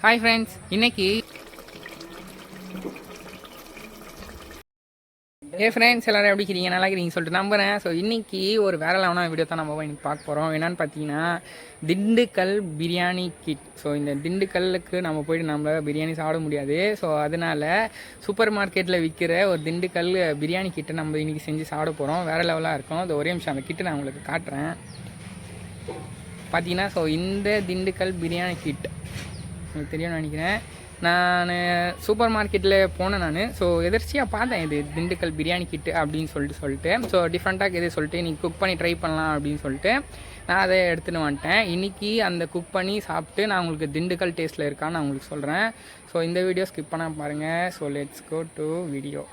Hi friends இன்னைக்கு ஏ friends எல்லாரும் எப்படி இருக்கிறீங்க நல்லா இருக்கிறீங்க சொல்லிட்டு நம்புறேன். ஸோ இன்னைக்கு ஒரு வேற லெவனான வீடியோ தான் நம்ம இன்னைக்கு பார்க்க போகிறோம் என்னன்னு பார்த்தீங்கன்னா திண்டுக்கல் பிரியாணி கிட் ஸோ இந்த திண்டுக்கல்லுக்கு நம்ம போயிட்டு நம்ம பிரியாணி சாப்பிட முடியாது. ஸோ அதனால சூப்பர் மார்க்கெட்டில் விற்கிற ஒரு திண்டுக்கல் பிரியாணி கிட்டை நம்ம இன்னைக்கு செஞ்சு சாப்பிட போகிறோம் வேற லெவலாக இருக்கும். அது ஒரே நிமிஷம் அந்த கிட்டை நான் உங்களுக்கு காட்டுறேன். பார்த்தீங்கன்னா ஸோ இந்த திண்டுக்கல் பிரியாணி கிட் உங்களுக்கு தெரியும்னு நினைக்கிறேன். நான் சூப்பர் மார்க்கெட்டில் போனேன் நான். ஸோ எதிர்ச்சியாக பார்த்தேன் இது திண்டுக்கல் பிரியாணி கிட்டு அப்படின்னு சொல்லிட்டு சொல்லிட்டு. ஸோ டிஃப்ரெண்ட்டாக எது சொல்லிட்டு நீ குக் பண்ணி ட்ரை பண்ணலாம் அப்படின்னு சொல்லிட்டு நான் அதை எடுத்துன்னு வந்துட்டேன். இன்றைக்கி அந்த குக் பண்ணி சாப்பிட்டு நான் உங்களுக்கு திண்டுக்கல் டேஸ்ட்டில் இருக்கான்னு நான் உங்களுக்கு சொல்கிறேன் ஸோ இந்த வீடியோ ஸ்கிப் பண்ணால் பாருங்கள் so let's go to video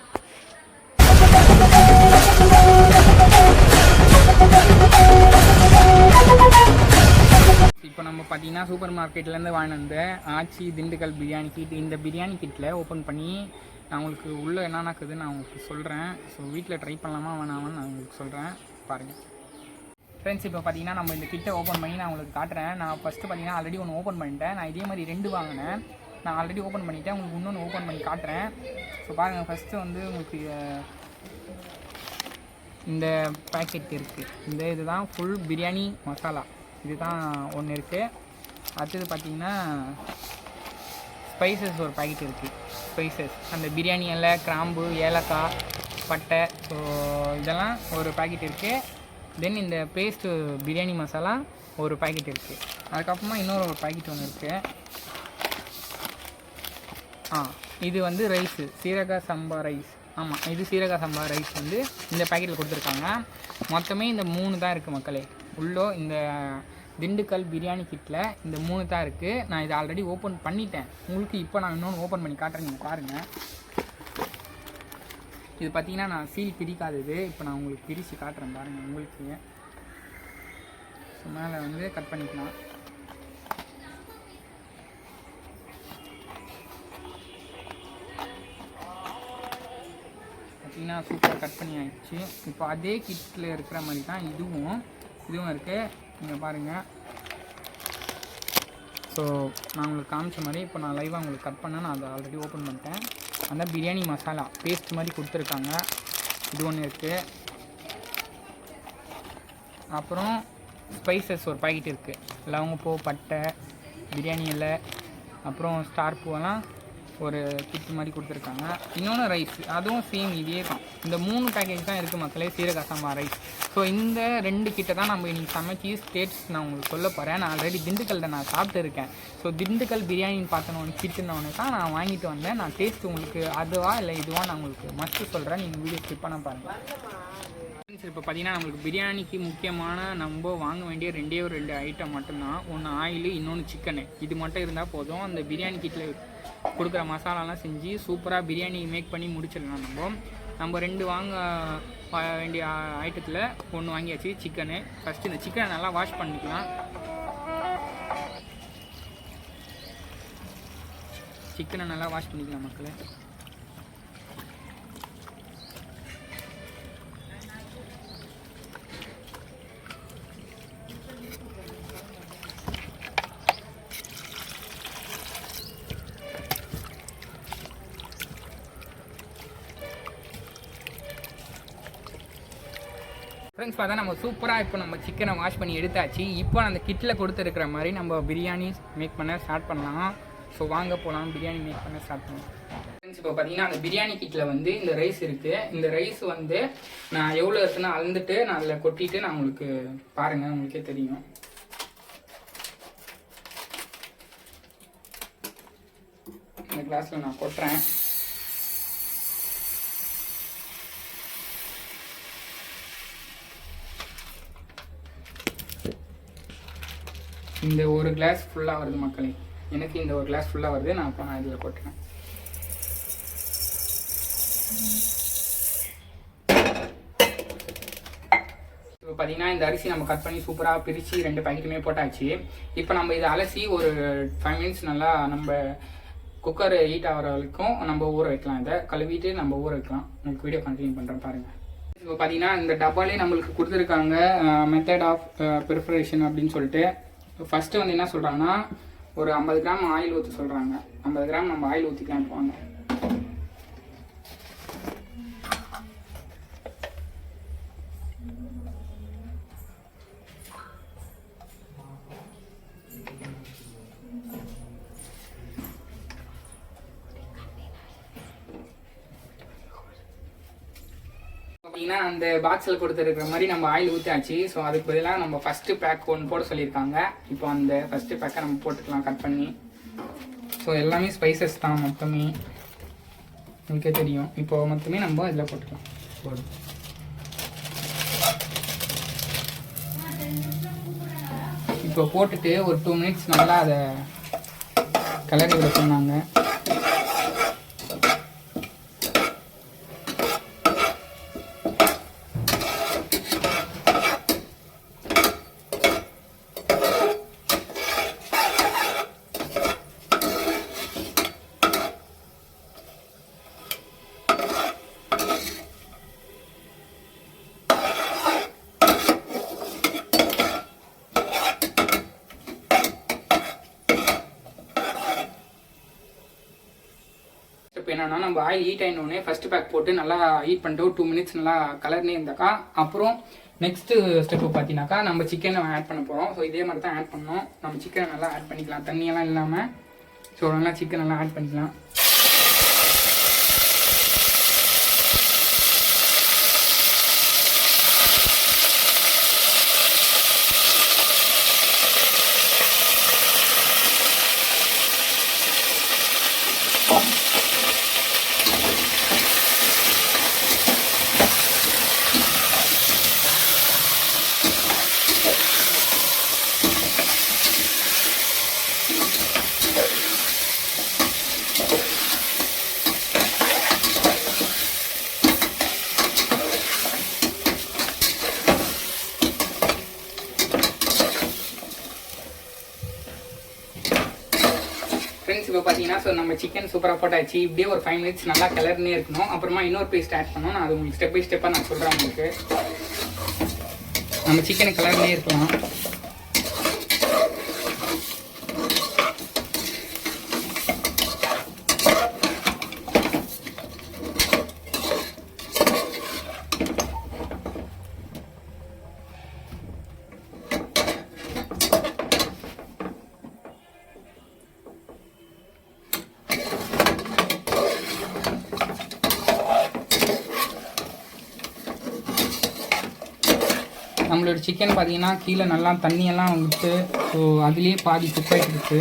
இப்போ நம்ம பார்த்தீங்கன்னா சூப்பர் மார்க்கெட்லேருந்து வாங்கிட்டு வந்த ஆச்சி திண்டுக்கல் பிரியாணி கிட் இந்த பிரியாணி கிட்டில் ஓப்பன் பண்ணி நான் உங்களுக்கு உள்ளே என்னென்ன இருக்குதுன்னு நான் உங்களுக்கு சொல்கிறேன் ஸோ வீட்டில் ட்ரை பண்ணலாமா வேணாமான்னு நான் உங்களுக்கு சொல்கிறேன் பாருங்கள் ஃப்ரெண்ட்ஸ் இப்போ பார்த்தீங்கன்னா நம்ம இந்த கிட்டை ஓப்பன் பண்ணி நான் உங்களுக்கு காட்டுறேன். நான் ஃபஸ்ட்டு பார்த்தீங்கன்னா ஆல்ரெடி ஒன்று ஓப்பன் பண்ணிட்டேன். நான் இதே மாதிரி ரெண்டு வாங்கினேன். நான் ஆல்ரெடி ஓப்பன் பண்ணிட்டேன். உங்களுக்கு இன்னொன்று ஓப்பன் பண்ணி காட்டுறேன். ஸோ பாருங்கள் ஃபஸ்ட்டு வந்து உங்களுக்கு இந்த பேக்கெட் இருக்குது இந்த இதுதான் ஃபுல் பிரியாணி மசாலா. இதுதான் ஒன்று இருக்குது அடுத்தது பார்த்தீங்கன்னா ஸ்பைசஸ் ஒரு பாக்கெட் இருக்குது ஸ்பைசஸ் அந்த பிரியாணி இலை கிராம்பு ஏலக்காய் பட்டை. ஸோ இதெல்லாம் ஒரு பாக்கெட் இருக்குது தென் இந்த பேஸ்ட்டு பிரியாணி மசாலா ஒரு பாக்கெட் இருக்குது அதுக்கப்புறமா இன்னொரு ஒரு பாக்கெட் ஒன்று இருக்குது ஆ இது வந்து ரைஸு சீரக சம்பா ரைஸ் ஆமாம் இது சீரக சம்பா ரைஸ் வந்து இந்த பேக்கெட்டில் கொடுத்துருக்காங்க. மொத்தமே இந்த மூணு தான் இருக்குது மக்களே. உள்ளோ இந்த திண்டுக்கல் பிரியாணி கிட்டில் இந்த மூணு தான் இருக்குது நான் இதை ஆல்ரெடி ஓப்பன் பண்ணிட்டேன். உங்களுக்கு இப்போ நான் இன்னொன்று ஓப்பன் பண்ணி காட்டுறேன். நீங்கள் பாருங்கள் இது பார்த்தீங்கன்னா நான் சீல் பிரிக்காதது இப்போ நான் உங்களுக்கு பிரித்து காட்டுறேன் பாருங்கள் உங்களுக்கு. ஸோ மேலே வந்து கட் பண்ணிக்கலாம். பார்த்தீங்கன்னா சூப்பராக கட் பண்ணி ஆயிடுச்சு. இப்போ அதே கிட்டில் இருக்கிற மாதிரி தான் இதுவும். இதுவும் இருக்குது நீங்கள் பாருங்கள் ஸோ நான் உங்களுக்கு காமிச்ச மாதிரி இப்போ நான் லைவாக உங்களுக்கு கட் பண்ணேன். நான் அதை ஆல்ரெடி ஓப்பன் பண்ணிட்டேன். அந்த பிரியாணி மசாலா பேஸ்ட் மாதிரி கொடுத்துருக்காங்க. இது ஒன்று இருக்குது அப்புறம் ஸ்பைசஸ் ஒரு பாக்கெட் இருக்குது லவங்கப்பூ பட்டை பிரியாணி இலை அப்புறம் ஸ்டார் பூவெல்லாம் ஒரு கிட் மாதிரி கொடுத்துருக்காங்க. இன்னொன்று ரைஸ் அதுவும் சேம் இதே தான் இந்த மூணு பேக்கேஜ் தான் இருக்குது மக்களே சீரக சம்பா ரைஸ் ஸோ இந்த ரெண்டு கிட்ட தான் நம்ம இன்னைக்கு சமைச்சி ஸ்டேட்ஸ் நான் உங்களுக்கு சொல்ல போகிறேன் நான் ஆல்ரெடி திண்டுக்கல்ல நான் சாப்பிட்டு இருக்கேன். ஸோ திண்டுக்கல் பிரியாணின்னு பார்த்தனோன்னு கிட்டுனோன்னு தான் நான் வாங்கிட்டு வந்தேன். நான் டேஸ்ட் உங்களுக்கு அதுவா இல்லை இதுவா நான் உங்களுக்கு மஸ்ட்டு சொல்கிறேன் நீங்கள் வீடியோ ஸ்கிப் பண்ண பாருங்கள் ஃப்ரெண்ட்ஸ் இப்போ பார்த்தீங்கன்னா நம்மளுக்கு பிரியாணிக்கு முக்கியமான நம்ம வாங்க வேண்டிய ரெண்டே ஒரு ரெண்டு ஐட்டம் மட்டும்தான். ஒன்று ஆயில் இன்னொன்று சிக்கனு இது மட்டும் இருந்தால் போதும். அந்த பிரியாணி கிட்டில் கொடுக்குற மசாலாலாம் செஞ்சு சூப்பராக பிரியாணி மேக் பண்ணி முடிச்சிடலாம் நம்ம. நம்ம ரெண்டு வாங்க வேண்டிய ஐட்டத்தில் ஒன்று வாங்கியாச்சு சிக்கனு ஃபஸ்ட்டு இந்த சிக்கனை நல்லா வாஷ் பண்ணிக்கலாம். சிக்கனை நல்லா வாஷ் பண்ணிக்கலாம் மக்களை. பார்த்தா நம்ம சூப்பராக இப்போ நம்ம சிக்கனை வாஷ் பண்ணி எடுத்தாச்சு. இப்போ அந்த கிட்டில் கொடுத்துருக்கிற மாதிரி நம்ம பிரியாணி மேக் பண்ண ஸ்டார்ட் பண்ணலாம். ஸோ வாங்க போகலாம் பிரியாணி மேக் பண்ண ஸ்டார்ட் பண்ணலாம். ஃப்ரெண்ட்ஸ் இப்போ பார்த்தீங்கன்னா அந்த பிரியாணி கிட்டில் வந்து இந்த ரைஸ் இருக்குது இந்த ரைஸ் வந்து நான் எவ்வளோ இருக்குன்னு அளந்துட்டு நான் அதில் கொட்டிட்டு நான் உங்களுக்கு பாருங்கள் உங்களுக்கே தெரியும். இந்த கிளாஸில் நான் கொட்டுறேன். இந்த ஒரு கிளாஸ் ஃபுல்லாக வருது மக்களே. எனக்கு இந்த ஒரு கிளாஸ் ஃபுல்லாக வருது நான் இப்போ நான் இதில் போட்டுறேன் இப்போ பார்த்தீங்கன்னா இந்த அரிசி நம்ம கட் பண்ணி சூப்பராக பிரித்து ரெண்டு பாக்கெட்டுமே போட்டாச்சு. இப்போ நம்ம இதை அலசி ஒரு ஃபைவ் மினிட்ஸ் நல்லா நம்ம குக்கர் ஹீட் ஆகிற வரைக்கும் நம்ம ஊற வைக்கலாம். இதை கழுவிட்டு நம்ம ஊற வைக்கலாம். உங்களுக்கு வீடியோ கண்டினியூ பண்ணுறேன் பாருங்கள் இப்போ பார்த்தீங்கன்னா இந்த டப்பாலே நம்மளுக்கு கொடுத்துருக்காங்க மெத்தட் ஆஃப் ப்ரிப்பரேஷன் அப்படின்னு சொல்லிட்டு ஃபஸ்ட்டு வந்து என்ன சொல்கிறாங்கன்னா ஒரு ஐம்பது கிராம் ஆயில் ஊற்ற சொல்கிறாங்க ஐம்பது கிராம் நம்ம ஆயில் ஊற்றிக்கலாம் போவாங்க பார்த்தீங்கன்னா அந்த பாக்ஸில் கொடுத்துருக்கிற மாதிரி நம்ம ஆயில் ஊற்றியாச்சு ஸோ அதுக்கு பதிலாக நம்ம ஃபஸ்ட்டு பேக் ஒன்று போட சொல்லியிருக்காங்க. இப்போ அந்த ஃபஸ்ட்டு பேக்கை நம்ம போட்டுக்கலாம் கட் பண்ணி. ஸோ எல்லாமே ஸ்பைசஸ் தான் மொத்தமே. உங்களுக்கே தெரியும். இப்போ மொத்தமே நம்ம இதில் போட்டுக்கலாம். போதும் இப்போ போட்டுட்டு ஒரு டூ மினிட்ஸ் நல்லா அதை கலரி விட சொன்னாங்க இப்போ என்னன்னா நம்ம ஆயில் ஹீட் ஆயினோடனே ஃபர்ஸ்ட் பேக் போட்டு நல்லா ஹீட் பண்ணிட்டு ஒரு டூ மினிட்ஸ் நல்லா கலர்னே இருந்தாக்கா. அப்புறம் நெக்ஸ்ட் ஸ்டெப் பார்த்தீங்கன்னாக்கா நம்ம சிக்கனை ஆட் பண்ண போகிறோம் ஸோ இதே மாதிரி தான் ஆட் பண்ணோம் நம்ம சிக்கனை நல்லா ஆட் பண்ணிக்கலாம். தண்ணியெல்லாம் இல்லாமல் ஸோ நல்லா சிக்கன் நல்லா ஆட் பண்ணிக்கலாம். ஃப்ரெண்ட்ஸ் இப்போ பார்த்தீங்கன்னா ஸோ நம்ம சிக்கன் சூப்பராக போட்டாச்சு. இப்படியே ஒரு ஃபைவ் மினிட்ஸ் நல்லா கலர்னே இருக்கணும். அப்புறமா இன்னொரு பேஸ்ட் ஆட் பண்ணோம் நான் அது உங்களுக்கு ஸ்டெப் பை ஸ்டெப்பாக நான் சொல்கிறேன் உங்களுக்கு. நம்ம சிக்கனை கலர்னே இருக்கலாம். நம்மளோட சிக்கன் பார்த்தீங்கன்னா கீழே நல்லா தண்ணியெல்லாம் வந்துட்டு ஸோ அதுலேயே பாதி குக் ஆகிட்டு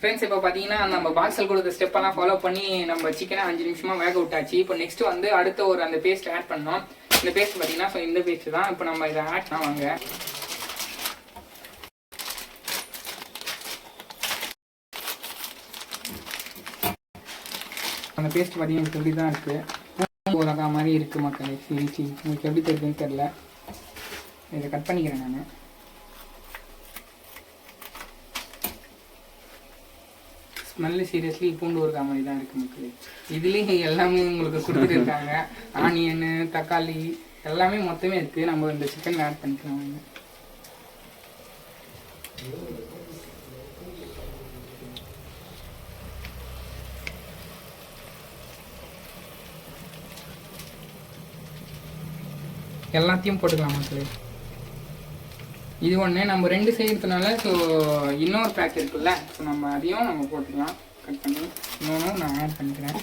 ஃப்ரெண்ட்ஸ் இப்போ பார்த்தீங்கன்னா நம்ம பாக்ஸில் கொடுத்த ஸ்டெப்பெல்லாம் ஃபாலோ பண்ணி நம்ம சிக்கனை அஞ்சு நிமிஷமா வேக விட்டாச்சு. இப்போ நெக்ஸ்ட் வந்து அடுத்த ஒரு அந்த பேஸ்ட் ஆட் பண்ணோம். இந்த பேஸ்ட் பார்த்தீங்கன்னா ஸோ இந்த பேஸ்ட் தான். இப்போ நம்ம இதை ஆட் பண்ண வாங்க. அந்த பேஸ்ட் பார்த்தீங்கன்னா இப்படி தான் இருக்குது உலகா மாதிரி இருக்குது மக்கள். சரி சரி. உங்களுக்கு எப்படி தெரியுதுன்னு தெரில இதை கட் பண்ணிக்கிறேன் நான். நல்ல சீரியஸ்லி பூண்டு ஒரு காமெடி தான் இருக்கு மக்களே. இதுலேயும் எல்லாமே உங்களுக்கு கொடுத்துட்டு இருக்காங்க ஆனியனு தக்காளி எல்லாமே மொத்தமே இருக்கு. நம்ம இந்த சிக்கன் ஆட் பண்ணிக்கலாம் வாங்க. எல்லாத்தையும் போட்டுக்கலாம் மக்களே. இது ஒன்று நம்ம ரெண்டு செய்யறதுனால ஸோ இன்னொரு பேக் இருக்குல்ல. ஸோ நம்ம அதையும் நம்ம போட்டுக்கலாம். கட் பண்ணி. இன்னொன்றும் நான் ஆட் பண்ணிக்கிறேன்.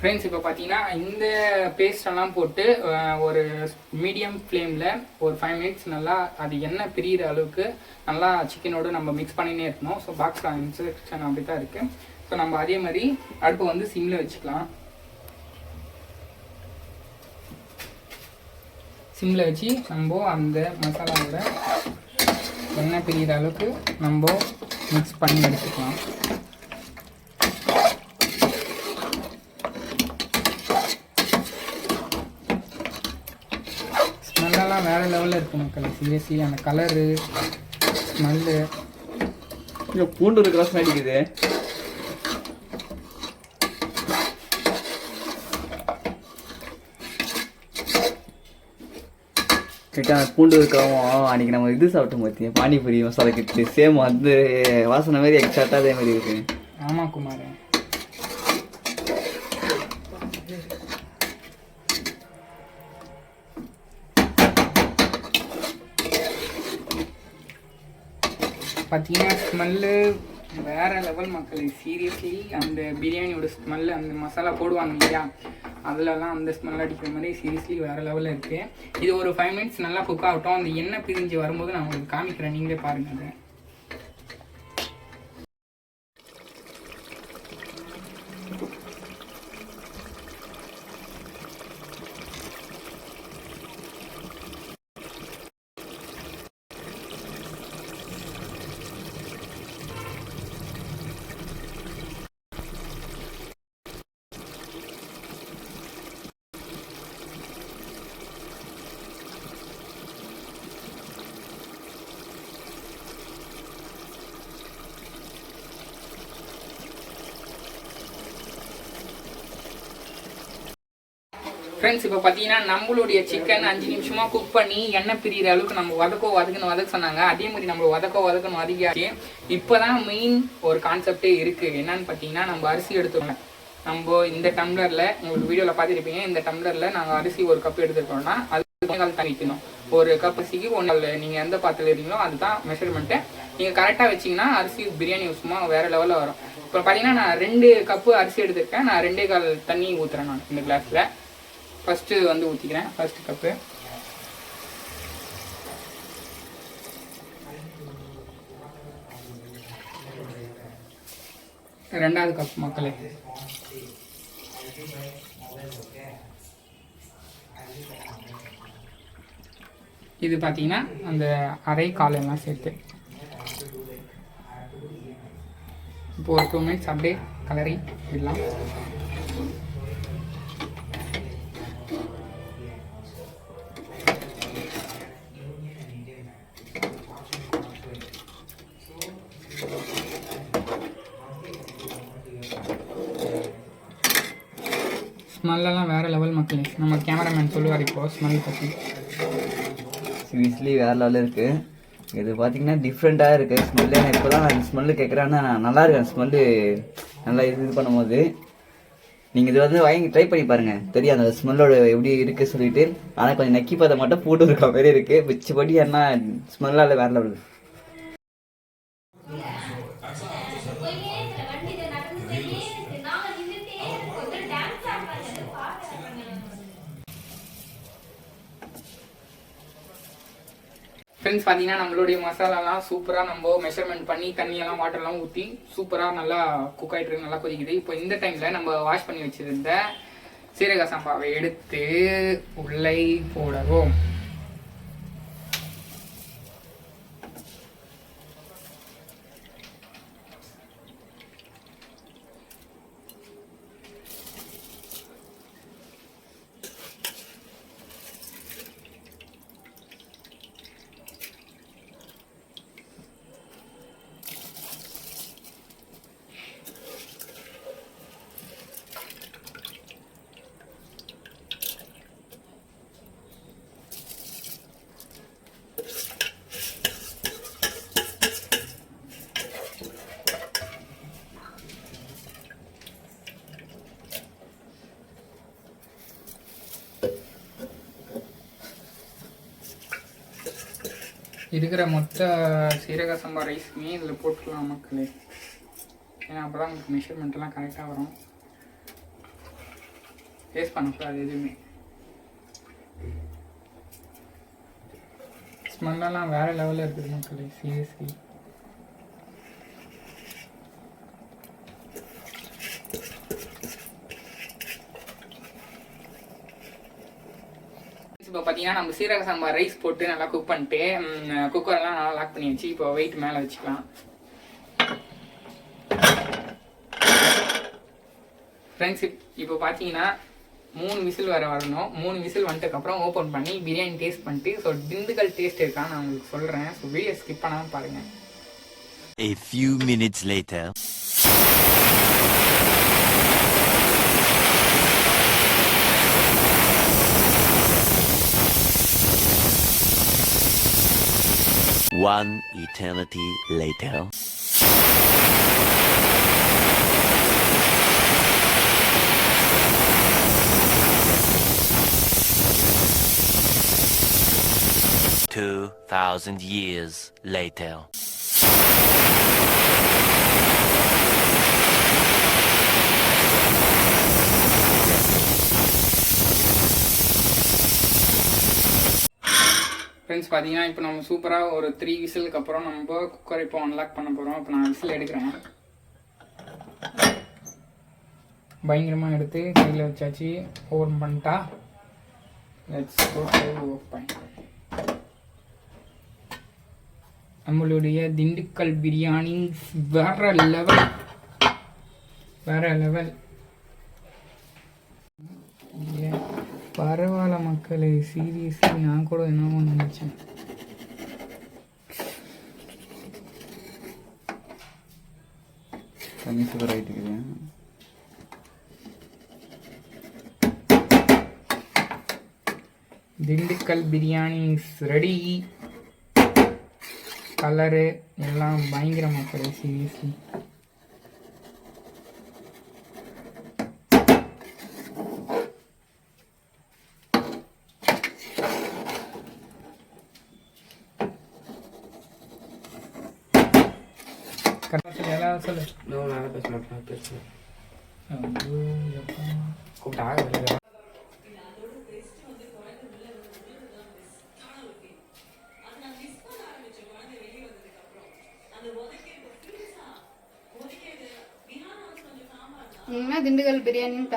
ஃப்ரெண்ட்ஸ் இப்போ பார்த்தீங்கன்னா இந்த பேஸ்டெல்லாம் போட்டு ஒரு மீடியம் ஃப்ளேமில் ஒரு ஃபைவ் மினிட்ஸ் நல்லா அது எண்ணெய் பிரியிற அளவுக்கு நல்லா சிக்கனோடு நம்ம மிக்ஸ் பண்ணினே இருக்கணும். ஸோ பாக்ஸில் இன்ஸ்ட்ரக்ஷன் அப்படி தான் இருக்குது ஸோ நம்ம அதே மாதிரி அடுப்பை வந்து சிம்மில் வச்சுக்கலாம். சிம்மில் வச்சு நம்ம அந்த மசாலாவோட எண்ணெய் பிரியிற அளவுக்கு நம்ம மிக்ஸ் பண்ணி எடுத்துக்கலாம். ஸ்மெல்லெல்லாம் வேறு லெவலில் இருக்கு மக்கள். சீரியஸ்லி அந்த கலரு ஸ்மெல்லு இங்க பூண்டு இருக்கிற கிட்ட அந்த பூண்டு இருக்கிறவும் அன்னைக்கு நம்ம இது சாப்பிட்டோம் பார்த்தியா பானிபூரி மசாலா கிட்டு. சேம் வந்து வாசனை மாதிரி எக்ஸாக்டாக அதே மாதிரி இருக்கு. ஆமாம் குமார். பார்த்தீங்கன்னா ஸ்மெல்லு வேற லெவல் மக்கள். சீரியஸ்லி அந்த பிரியாணியோட ஸ்மெல்லு அந்த மசாலா போடுவாங்க இல்லையா? அதுலலாம் அந்த ஸ்மெல் அடிக்கிற மாதிரி சீரியஸ்லி வேற லெவலில் இருக்குது இது ஒரு ஃபைவ் மினிட்ஸ் நல்லா குக் ஆகட்டும். அந்த எண்ணெய் பிரிஞ்சு வரும்போது நான் உங்களுக்கு காமிக்கிறேன். நீங்களே பாருங்க அதை. ஃப்ரெண்ட்ஸ் இப்போ பார்த்தீங்கன்னா நம்மளுடைய சிக்கன் அஞ்சு நிமிஷமா குக் பண்ணி எண்ணெய் பிரியிற அளவுக்கு நம்ம வதக்கோ வதக்குன்னு வதக்க சொன்னாங்க. அதே மாதிரி நம்ம வதக்கோ வதக்கணும் வதக்கியாச்சு இப்போதான் மெயின் ஒரு கான்செப்டே இருக்கு. என்னன்னு பார்த்தீங்கன்னா நம்ம அரிசி எடுத்துக்கணும் நம்ம இந்த டம்ளர்ல உங்களுக்கு வீடியோவில் பார்த்துருப்பீங்க இந்த டம்ளர்ல நாங்கள் அரிசி ஒரு கப் எடுத்துருக்கோம்னா அது ஒன்றே தண்ணி வைக்கணும் ஒரு கப் அரிசிக்கு ஒன்று நீங்கள் எந்த பாத்திரம் இருக்கீங்களோ அதுதான் மெஷர்மெண்ட்டு நீங்கள் கரெக்டாக வச்சீங்கன்னா அரிசி பிரியாணி சும்மா வேற லெவலில் வரும். இப்போ பார்த்தீங்கன்னா நான் ரெண்டு கப்பு அரிசி எடுத்திருக்கேன். நான் ரெண்டே கால் தண்ணி ஊற்றுறேன் நான் இந்த கிளாஸில் ஃபஸ்ட்டு வந்து ஊற்றிக்கிறேன் ஃபஸ்ட்டு கப்பு ரெண்டாவது கப் மக்களே. இது பார்த்தீங்கன்னா அந்த அரை காலெல்லாம் சேர்த்து. இப்போ ஒரு டூ மினிட்ஸ் அப்படியே கலரி விடலாம். ஸ்மெல்லெல்லாம் வேறு லெவல் மக்களே. நம்ம கேமராமேன் சொல்லுவார் இப்போ ஸ்மெல் பற்றி சீரியஸ்லி வேறு லெவலில் இருக்குது இது பார்த்தீங்கன்னா டிஃப்ரெண்ட்டாக இருக்குது ஸ்மெல்லு நான் இப்போ தான் நான் ஸ்மெல்லு கேட்குறேன்னா நல்லா இருக்கு அந்த ஸ்மெல்லு நல்லா இது இது பண்ணும்போது. நீங்கள் இது வந்து வாங்கி ட்ரை பண்ணி பாருங்கள் தெரியும் அந்த ஸ்மெல்லோட எப்படி இருக்குது சொல்லிட்டு. ஆனால் கொஞ்சம் நக்கி பார்த்தா மட்டும் போட்டு இருக்க மாதிரி இருக்குது மிச்சபடி என்ன ஸ்மெல்லால் வேறு லெவல் ஃப்ரெண்ட்ஸ் பார்த்தீங்கன்னா நம்மளுடைய மசாலாலாம் சூப்பராக நம்ம மெஷர்மெண்ட் பண்ணி தண்ணியெல்லாம் வாட்டர்லாம் ஊற்றி சூப்பராக நல்லா குக் ஆகிட்டு நல்லா கொதிக்குது. இப்போ இந்த டைமில் நம்ம வாஷ் பண்ணி வச்சுருந்த சீரக சம்பாவை எடுத்து உள்ளே போடவும். இருக்கிற மொத்த சீரக சம்பா ரைஸுமே இதில் போட்டுக்கலாம் மக்களே. ஏன்னா அப்போ தான் உங்களுக்கு மெஷர்மெண்ட்லாம் கரெக்டாக வரும். டேஸ்ட் பண்ணக்கூடாது எதுவுமே. ஸ்மெல்லாம் வேறு லெவலில் இருக்குது மக்களே சீரியஸ்லி இப்போ பார்த்தீங்கன்னா நம்ம சீரக சாம்பார் ரைஸ் போட்டு நல்லா குக் பண்ணிட்டு குக்கர்லாம் நல்லா லாக் பண்ணி வச்சு இப்போ வெயிட் மேலே வச்சுக்கலாம். ஃப்ரெண்ட்ஸ் இப்போ பார்த்தீங்கன்னா மூணு விசில் வர வரணும். மூணு விசில் வந்துட்டுக்கப்புறம் ஓப்பன் பண்ணி பிரியாணி டேஸ்ட் பண்ணிட்டு ஸோ திண்டுக்கல் டேஸ்ட் இருக்கான்னு நான் உங்களுக்கு சொல்கிறேன் ஸோ வீடியோ ஸ்கிப் பண்ணாமல் பாருங்கள் A few minutes later. One eternity later. Two thousand years later. Friends பார்த்தீங்கன்னா இப்போ நம்ம சூப்பராக ஒரு த்ரீ விசிலுக்கு அப்புறம் நம்ம குக்கரை இப்போ அன்லாக் பண்ண போகிறோம் இப்போ நான் விசில் எடுக்கிறேன். பயங்கரமாக எடுத்து கையில் வச்சாச்சு. ஓவன் பண்ணிட்டா லெட்ஸ் ஓப்பன் நம்மளுடைய திண்டுக்கல் பிரியாணி வேற லெவல் வேற லெவல் பரவ மக்களே சீரியஸ்லி நான் கூட என்னமோ நினைச்சேன். தண்ணி சுகர் ஆகிட்டு திண்டுக்கல் பிரியாணி ரெடி கலரு எல்லாம் பயங்கர மக்களே சீரியஸ்லி.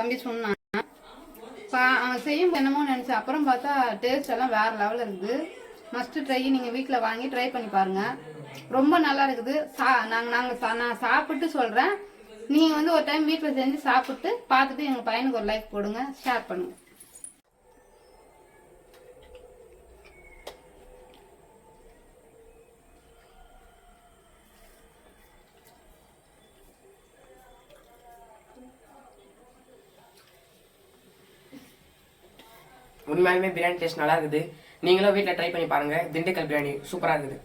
தம்பி சொன்னான் பா அவன் செய்யும் என்னமோ நினச்சேன். அப்புறம் பார்த்தா டேஸ்ட் எல்லாம் வேற லெவலில் இருக்குது. மஸ்ட் ட்ரை நீங்கள் வீட்டில் வாங்கி ட்ரை பண்ணி பாருங்க. ரொம்ப நல்லா இருக்குது. சா நாங்கள் நாங்கள் சா நான் சாப்பிட்டு சொல்கிறேன் நீங்கள் வந்து ஒரு டைம் வீட்டில் செஞ்சு சாப்பிட்டு பார்த்துட்டு எங்கள் பையனுக்கு ஒரு லைக் போடுங்க. ஷேர் பண்ணுங்கள் உண்மையாலுமே பிரியாணி டேஸ்ட் நல்லா இருக்குது நீங்களும் வீட்டில் ட்ரை பண்ணி பாருங்க. திண்டுக்கல் பிரியாணி சூப்பராக இருக்குது.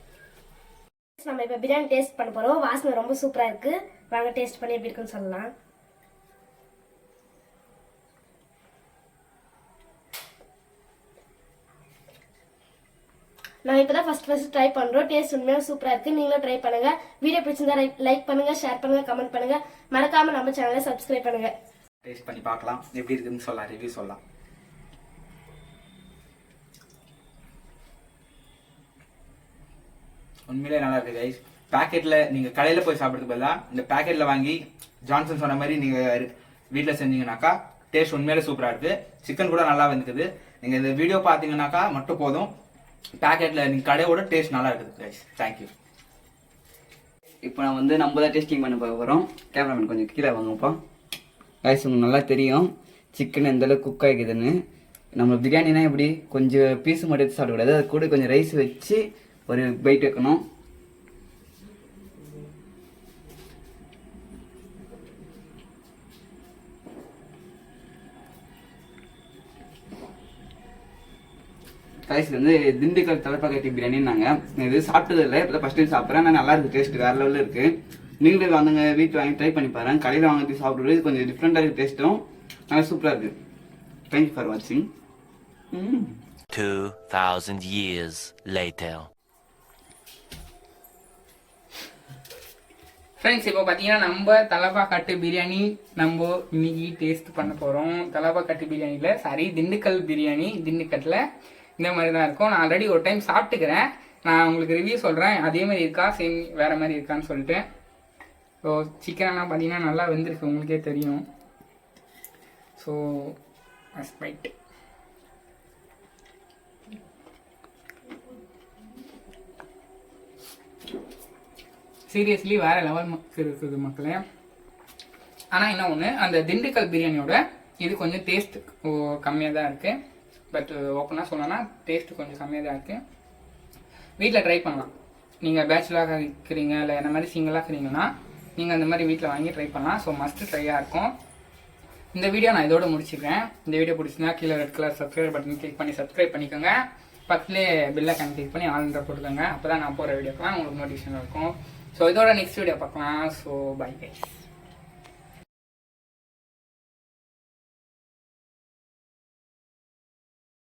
நம்ம இப்போ பிரியாணி டேஸ்ட் பண்ண போறோம். வாசனை ரொம்ப சூப்பரா இருக்கு. வாங்க டேஸ்ட் பண்ணி எப்படி இருக்குன்னு சொல்லலாம். நான் இப்போ தான் ஃபர்ஸ்ட் ஃபர்ஸ்ட் ட்ரை பண்றோம். டேஸ்ட் உண்மையாக சூப்பரா இருக்கு. நீங்களும் ட்ரை பண்ணுங்க. வீடியோ பிடிச்சிருந்தா லைக் பண்ணுங்க ஷேர் பண்ணுங்க கமெண்ட் பண்ணுங்க. மறக்காம நம்ம சேனலை சப்ஸ்கிரைப் பண்ணுங்க. டேஸ்ட் பண்ணி பார்க்கலாம். எப்படி இருக்குன்னு சொல்லலாம் ரிவ்யூ சொல்லலாம். உண்மையிலே நல்லா இருக்கு கைஸ் பேக்கெட்ல நீங்க கடையில போய் சாப்பிடுறதுக்கு பதிலா இந்த பேக்கெட்ல வாங்கி ஜான்சன் சொன்ன மாதிரி நீங்க வீட்டில் செஞ்சீங்கன்னாக்கா டேஸ்ட் உண்மையிலே சூப்பரா இருக்கு. சிக்கன் கூட நல்லா வந்துக்குது. நீங்க இந்த வீடியோ பாத்தீங்கன்னாக்கா மட்டும் போதும். பேக்கெட்ல நீங்க கடையோட டேஸ்ட் நல்லா இருக்குது கைஸ் தேங்க்யூ இப்போ நான் வந்து நம்ம தான் டேஸ்டிங் பண்ண போக போகிறோம் கேமராமேன் கொஞ்சம் கீழே வாங்கப்பா கைஸ் உங்களுக்கு நல்லா தெரியும். சிக்கன் எந்த அளவுக்கு குக் ஆகிக்குதுன்னு. நம்ம பிரியாணினா எப்படி? கொஞ்சம் பீஸ் மட்டும் எடுத்து சாப்பிடக்கூடாது. அது கூட கொஞ்சம் ரைஸ் வச்சு ஒரு பைட் வைக்கணும். கைஸ் வந்து திண்டுக்கல் தலைப்பாக்கட்டி பிரியாணின்னாங்க. இது சாப்பிட்டது இல்லை இப்போ ஃபஸ்ட் டைம் சாப்பிட்றேன். ஆனால் நல்லா இருக்குது டேஸ்ட் வேற லெவலில் இருக்குது நீங்களும் வந்துங்க வீட்டில் வாங்கி ட்ரை பண்ணி பாருங்க. கடையில் வாங்கி சாப்பிடுறது கொஞ்சம் டிஃப்ரெண்டாக இருக்குது டேஸ்ட்டும் நல்லா சூப்பராக இருக்குது தேங்க்யூ ஃபார் வாட்சிங் ம் Two thousand years later. Friends இப்போ பார்த்தீங்கன்னா நம்ம தலப்பா கட்டு பிரியாணி நம்ம இன்னைக்கு டேஸ்ட் பண்ண போகிறோம் தலப்பா கட்டு பிரியாணியில் சாரி திண்டுக்கல் பிரியாணி திண்டுக்கட்டில் இந்த மாதிரி தான் இருக்கும். நான் ஆல்ரெடி ஒரு டைம் சாப்பிட்டுக்கிறேன். நான் உங்களுக்கு ரிவ்யூ சொல்கிறேன் அதே மாதிரி இருக்கா? சேம் வேறு மாதிரி இருக்கான்னு சொல்லிட்டு. ஸோ சிக்கன்லாம் பார்த்தீங்கன்னா நல்லா வெந்திருக்கு. உங்களுக்கே தெரியும். ஸோ ரைட் சீரியஸ்லி வேற லெவல் இருக்குது மக்களே. ஆனால் என்ன ஒன்று அந்த திண்டுக்கல் பிரியாணியோட இது கொஞ்சம் டேஸ்ட் கம்மியாக தான் இருக்குது பட் ஓப்பனாக சொல்லணும்னா டேஸ்ட் கொஞ்சம் கம்மியாக தான் இருக்குது வீட்டில் ட்ரை பண்ணலாம். நீங்கள் பேச்சுலராக இருக்கிறீங்க இல்லை என்ன மாதிரி சிங்கிளாக இருக்கிறீங்கன்னா நீங்கள் அந்த மாதிரி வீட்டில் வாங்கி ட்ரை பண்ணலாம். ஸோ மஸ்ட் ட்ரையாக இருக்கும். இந்த வீடியோ நான் இதோட முடிச்சுக்கிறேன். இந்த வீடியோ பிடிச்சிருந்தா கீழே red colour subscribe button click பண்ணி சப்ஸ்கிரைப் பண்ணிக்கோங்க. பக்கத்துலேயே பில்லை ஐக்கான் கிளிக் பண்ணி ஆளுன்ற போட்டுக்கோங்க அப்போ தான் நான் போகிற வீடியோக்கெலாம் உங்களுக்கு நோட்டிஃபிகேஷன் இருக்கும். ஸோ இதோட நெக்ஸ்ட் வீடியோ பார்க்கலாம். So bye guys